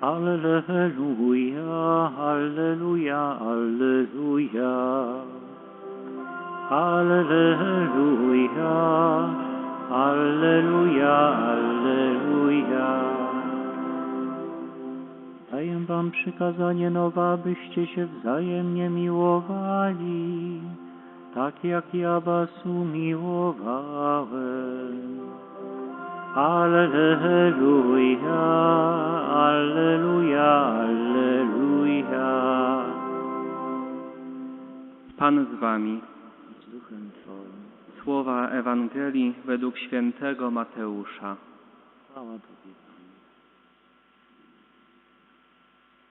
Alleluja, Alleluja, Alleluja. Alleluja, Alleluja, Alleluja. Daję wam przykazanie nowe, abyście się wzajemnie miłowali, tak jak ja was umiłowałem. Alleluja, Alleluja, Alleluja. Pan z wami. Słowa Ewangelii według świętego Mateusza.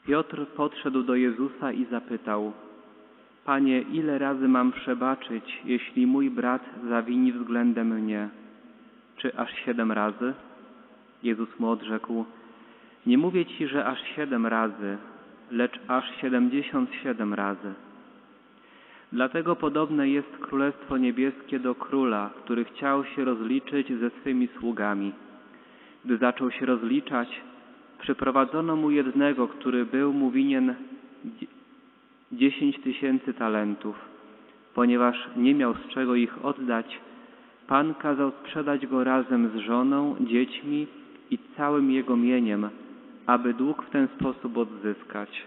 Piotr podszedł do Jezusa i zapytał: Panie, ile razy mam przebaczyć, jeśli mój brat zawini względem mnie? Czy aż siedem razy? Jezus mu odrzekł: Nie mówię ci, że aż siedem razy, lecz aż siedemdziesiąt siedem razy. Dlatego podobne jest Królestwo Niebieskie do króla, który chciał się rozliczyć ze swymi sługami. Gdy zaczął się rozliczać, przyprowadzono mu jednego, który był mu winien dzie- dziesięć tysięcy talentów. Ponieważ nie miał z czego ich oddać, Pan kazał sprzedać go razem z żoną, dziećmi i całym jego mieniem, aby dług w ten sposób odzyskać.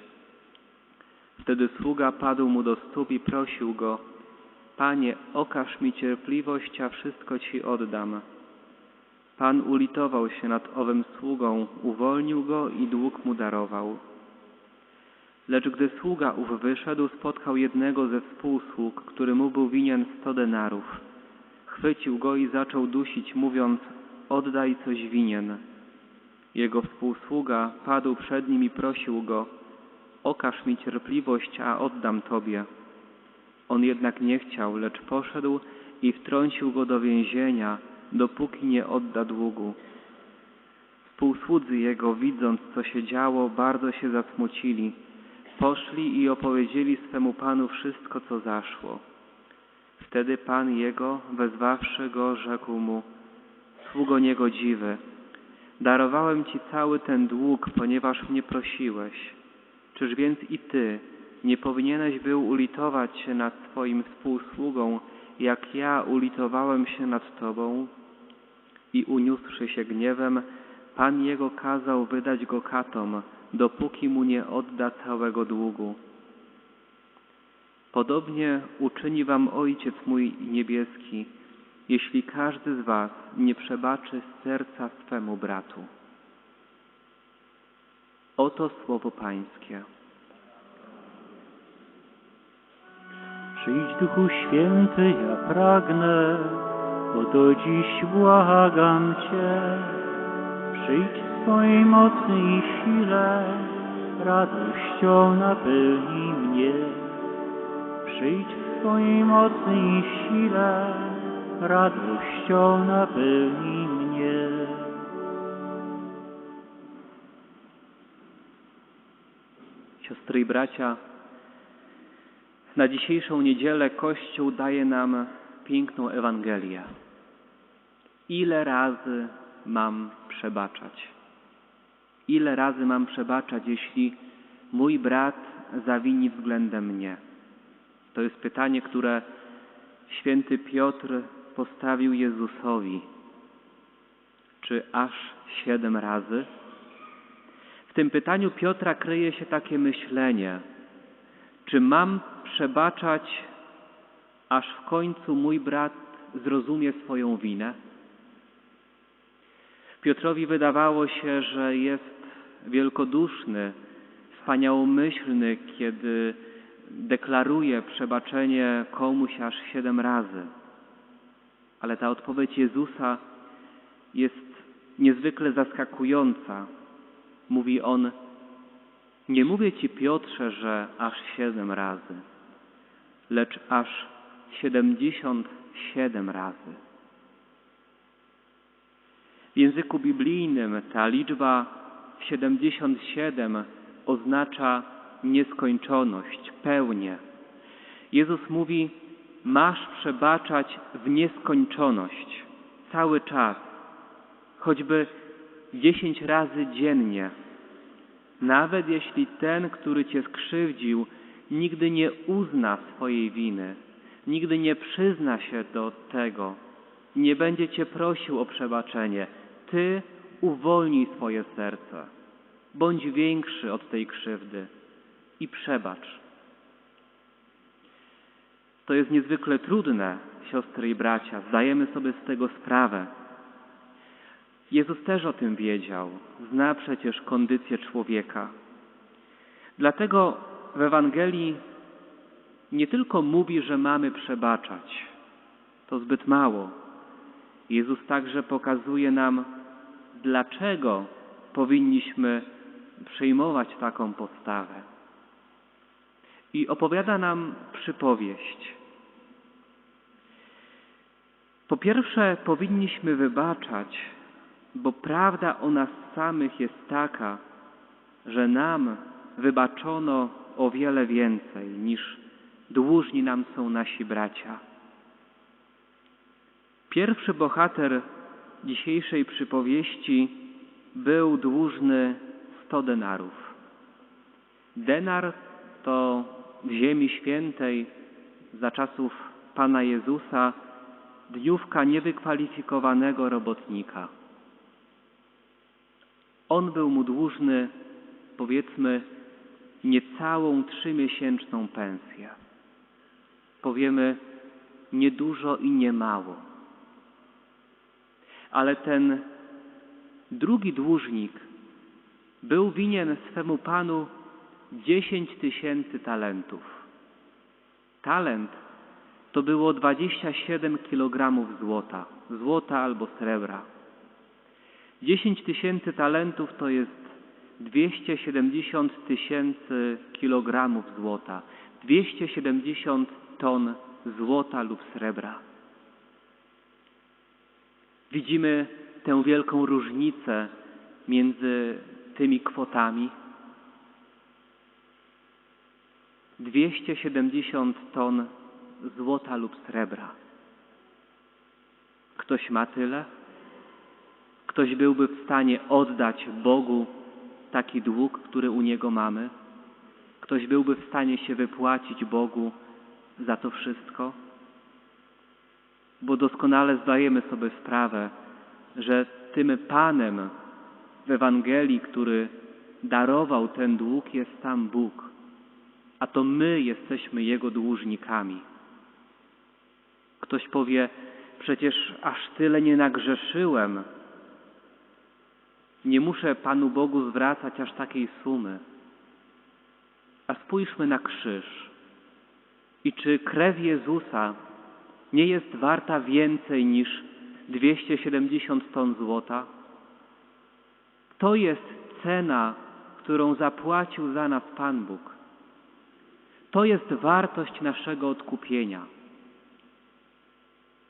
Wtedy sługa padł mu do stóp i prosił go, Panie, okaż mi cierpliwość, a wszystko Ci oddam. Pan ulitował się nad owym sługą, uwolnił go i dług mu darował. Lecz gdy sługa ów wyszedł, spotkał jednego ze współsług, który mu był winien sto denarów. Chwycił go i zaczął dusić, mówiąc, oddaj coś winien. Jego współsługa padł przed nim i prosił go, okaż mi cierpliwość, a oddam tobie. On jednak nie chciał, lecz poszedł i wtrącił go do więzienia, dopóki nie odda długu. Współsłudzy jego, widząc, co się działo, bardzo się zasmucili. Poszli i opowiedzieli swemu panu wszystko, co zaszło. Wtedy pan jego, wezwawszy go, rzekł mu: Sługo niegodziwy, darowałem ci cały ten dług, ponieważ mnie prosiłeś. Czyż więc i ty nie powinieneś był ulitować się nad swoim współsługą, jak ja ulitowałem się nad tobą? I uniósłszy się gniewem, pan jego kazał wydać go katom, dopóki mu nie odda całego długu. Podobnie uczyni wam Ojciec mój niebieski, jeśli każdy z was nie przebaczy serca swemu bratu. Oto słowo Pańskie. Przyjdź Duchu Święty, ja pragnę, oto dziś błagam Cię. Przyjdź w swojej i sile, radością napełnij mnie. Przyjdź w swojej mocy i sile, radością napełnij mnie. Siostry i bracia, na dzisiejszą niedzielę Kościół daje nam piękną Ewangelię. Ile razy mam przebaczać? Ile razy mam przebaczać, jeśli mój brat zawini względem mnie? To jest pytanie, które święty Piotr postawił Jezusowi. Czy aż siedem razy? W tym pytaniu Piotra kryje się takie myślenie, czy mam przebaczać, aż w końcu mój brat zrozumie swoją winę? Piotrowi wydawało się, że jest wielkoduszny, wspaniałomyślny, kiedy deklaruje przebaczenie komuś aż siedem razy. Ale ta odpowiedź Jezusa jest niezwykle zaskakująca. Mówi on, nie mówię ci Piotrze, że aż siedem razy, lecz aż siedemdziesiąt siedem razy. W języku biblijnym ta liczba 77 oznacza nieskończoność, pełnię. Jezus mówi, masz przebaczać w nieskończoność, cały czas, choćby dziesięć razy dziennie. Nawet jeśli ten, który cię skrzywdził, nigdy nie uzna swojej winy, nigdy nie przyzna się do tego, nie będzie cię prosił o przebaczenie, ty uwolnij swoje serce. Bądź większy od tej krzywdy i przebacz. To jest niezwykle trudne, siostry i bracia, zdajemy sobie z tego sprawę. Jezus też o tym wiedział, zna przecież kondycję człowieka. Dlatego w Ewangelii nie tylko mówi, że mamy przebaczać, to zbyt mało. Jezus także pokazuje nam, dlaczego powinniśmy przyjmować taką postawę. I opowiada nam przypowieść. Po pierwsze, powinniśmy wybaczać, bo prawda o nas samych jest taka, że nam wybaczono o wiele więcej niż dłużni nam są nasi bracia. Pierwszy bohater dzisiejszej przypowieści był dłużny sto denarów. Denar to Ziemi Świętej za czasów Pana Jezusa dniówka niewykwalifikowanego robotnika. On był mu dłużny, powiedzmy, niecałą trzymiesięczną pensję. Powiemy niedużo i niemało. Ale ten drugi dłużnik był winien swemu panu dziesięć tysięcy talentów. Talent to było 27 kilogramów złota, złota albo srebra. 10 tysięcy talentów to jest 270 tysięcy kilogramów złota, 270 ton złota lub srebra. Widzimy tę wielką różnicę między tymi kwotami. 270 ton złota lub srebra. Ktoś ma tyle? Ktoś byłby w stanie oddać Bogu taki dług, który u Niego mamy? Ktoś byłby w stanie się wypłacić Bogu za to wszystko? Bo doskonale zdajemy sobie sprawę, że tym Panem w Ewangelii, który darował ten dług, jest sam Bóg, a to my jesteśmy Jego dłużnikami. Ktoś powie, przecież aż tyle nie nagrzeszyłem, nie muszę Panu Bogu zwracać aż takiej sumy. A spójrzmy na krzyż. I czy krew Jezusa nie jest warta więcej niż 270 ton złota? To jest cena, którą zapłacił za nas Pan Bóg. To jest wartość naszego odkupienia.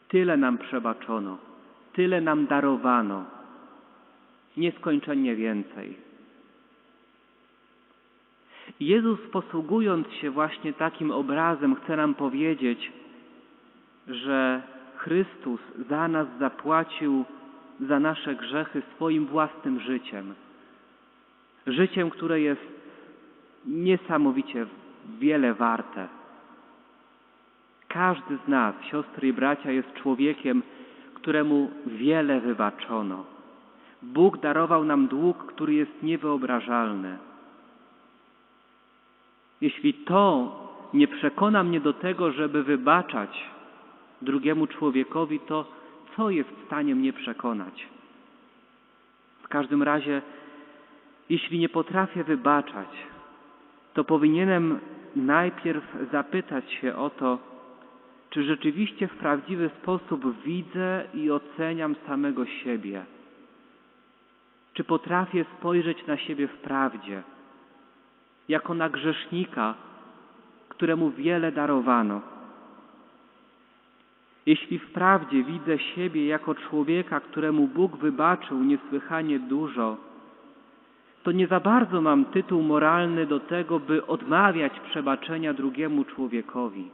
Tyle nam przebaczono, tyle nam darowano nieskończenie więcej. Jezus, posługując się właśnie takim obrazem, chce nam powiedzieć, że Chrystus za nas zapłacił za nasze grzechy swoim własnym życiem. Życiem, które jest niesamowicie wiele warte. Każdy z nas, siostry i bracia, jest człowiekiem, któremu wiele wybaczono Bóg darował nam dług, który jest niewyobrażalny. Jeśli to nie przekona mnie do tego, żeby wybaczać drugiemu człowiekowi, to co jest w stanie mnie przekonać? W każdym razie, jeśli nie potrafię wybaczać, to powinienem najpierw zapytać się o to, czy rzeczywiście w prawdziwy sposób widzę i oceniam samego siebie czy potrafię spojrzeć na siebie w prawdzie, jako na grzesznika, któremu wiele darowano? Jeśli wprawdzie widzę siebie jako człowieka, któremu Bóg wybaczył niesłychanie dużo, to nie za bardzo mam tytuł moralny do tego, by odmawiać przebaczenia drugiemu człowiekowi.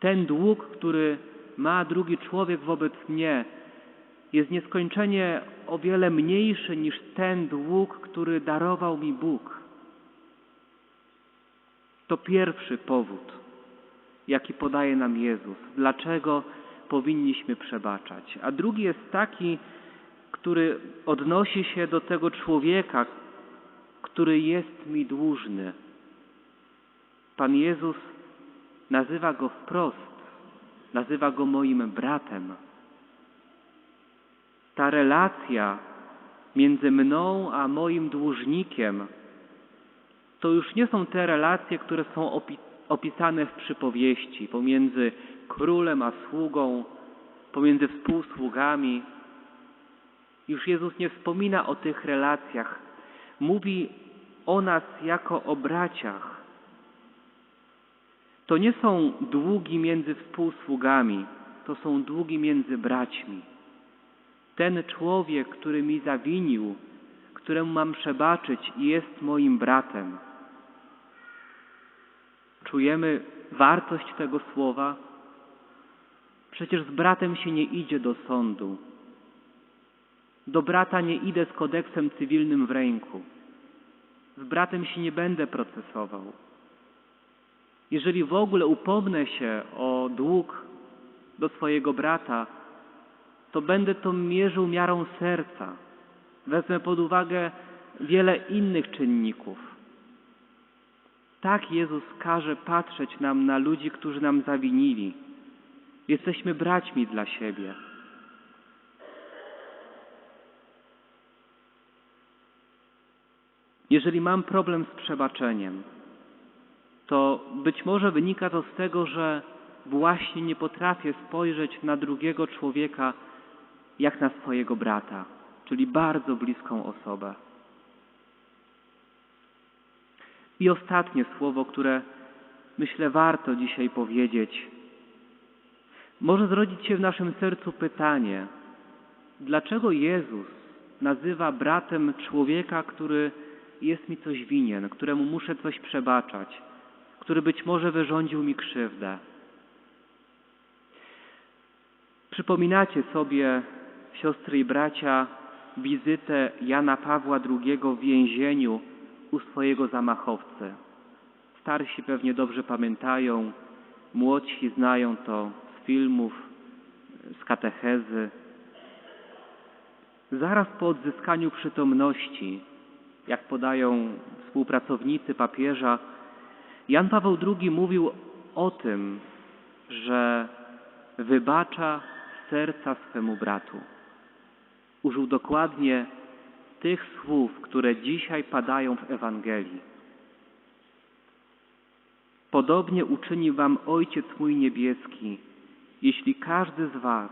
Ten dług, który ma drugi człowiek wobec mnie, jest nieskończenie o wiele mniejszy niż ten dług, który darował mi Bóg. To pierwszy powód, jaki podaje nam Jezus, dlaczego powinniśmy przebaczać. A drugi jest taki, który odnosi się do tego człowieka, który jest mi dłużny. Pan Jezus nazywa go wprost, nazywa go moim bratem. Ta relacja między mną a moim dłużnikiem to już nie są te relacje, które są opi opisane w przypowieści pomiędzy królem a sługą, pomiędzy współsługami. Już Jezus nie wspomina o tych relacjach. Mówi o nas jako o braciach. To nie są długi między współsługami, to są długi między braćmi. Ten człowiek, który mi zawinił, któremu mam przebaczyć, jest moim bratem. Czujemy wartość tego słowa? Przecież z bratem się nie idzie do sądu. Do brata nie idę z kodeksem cywilnym w ręku. Z bratem się nie będę procesował. Jeżeli w ogóle upomnę się o dług do swojego brata, to będę to mierzył miarą serca. Wezmę pod uwagę wiele innych czynników. Tak Jezus każe patrzeć nam na ludzi, którzy nam zawinili. Jesteśmy braćmi dla siebie. Jeżeli mam problem z przebaczeniem, to być może wynika to z tego, że właśnie nie potrafię spojrzeć na drugiego człowieka jak na swojego brata, czyli bardzo bliską osobę. I ostatnie słowo, które myślę warto dzisiaj powiedzieć. Może zrodzić się w naszym sercu pytanie, dlaczego Jezus nazywa bratem człowieka, który jest mi coś winien, któremu muszę coś przebaczać, który być może wyrządził mi krzywdę. Przypominacie sobie, siostry i bracia, wizytę Jana Pawła II w więzieniu u swojego zamachowcy. Starsi pewnie dobrze pamiętają, młodsi znają to z filmów, z katechezy. Zaraz po odzyskaniu przytomności, jak podają współpracownicy papieża, Jan Paweł II mówił o tym, że wybacza serca swemu bratu. Użył dokładnie tych słów, które dzisiaj padają w Ewangelii. Podobnie uczyni wam Ojciec mój niebieski, jeśli każdy z was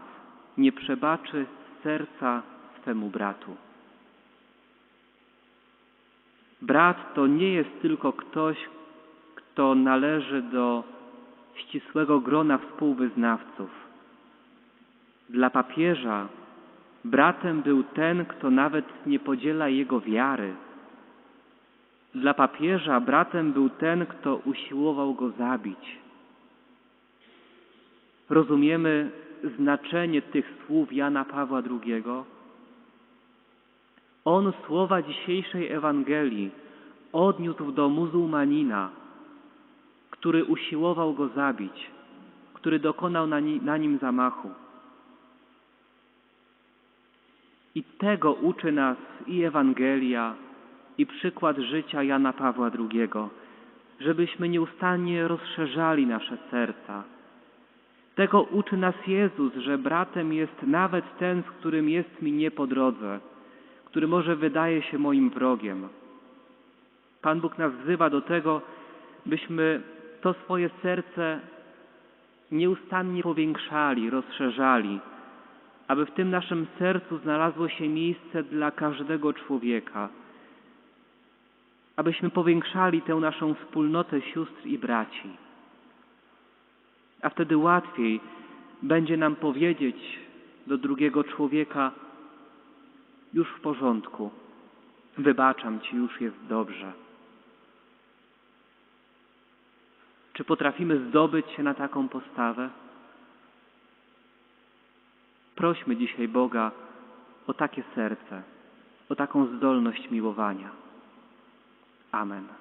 nie przebaczy serca swemu bratu. Brat to nie jest tylko ktoś, kto należy do ścisłego grona współwyznawców. Dla papieża bratem był ten, kto nawet nie podziela jego wiary. Dla papieża bratem był ten, kto usiłował go zabić. Rozumiemy znaczenie tych słów Jana Pawła II? On słowa dzisiejszej Ewangelii odniósł do muzułmanina, który usiłował go zabić, który dokonał na, ni na nim zamachu. I tego uczy nas i Ewangelia, i przykład życia Jana Pawła II, żebyśmy nieustannie rozszerzali nasze serca. Tego uczy nas Jezus, że bratem jest nawet ten, z którym jest mi nie po drodze, który może wydaje się moim wrogiem. Pan Bóg nas wzywa do tego, byśmy to swoje serce nieustannie powiększali, rozszerzali, aby w tym naszym sercu znalazło się miejsce dla każdego człowieka, abyśmy powiększali tę naszą wspólnotę sióstr i braci. A wtedy łatwiej będzie nam powiedzieć do drugiego człowieka: Już w porządku, wybaczam ci, już jest dobrze. Czy potrafimy zdobyć się na taką postawę? Prośmy dzisiaj Boga, o takie serce, o taką zdolność miłowania. Amen.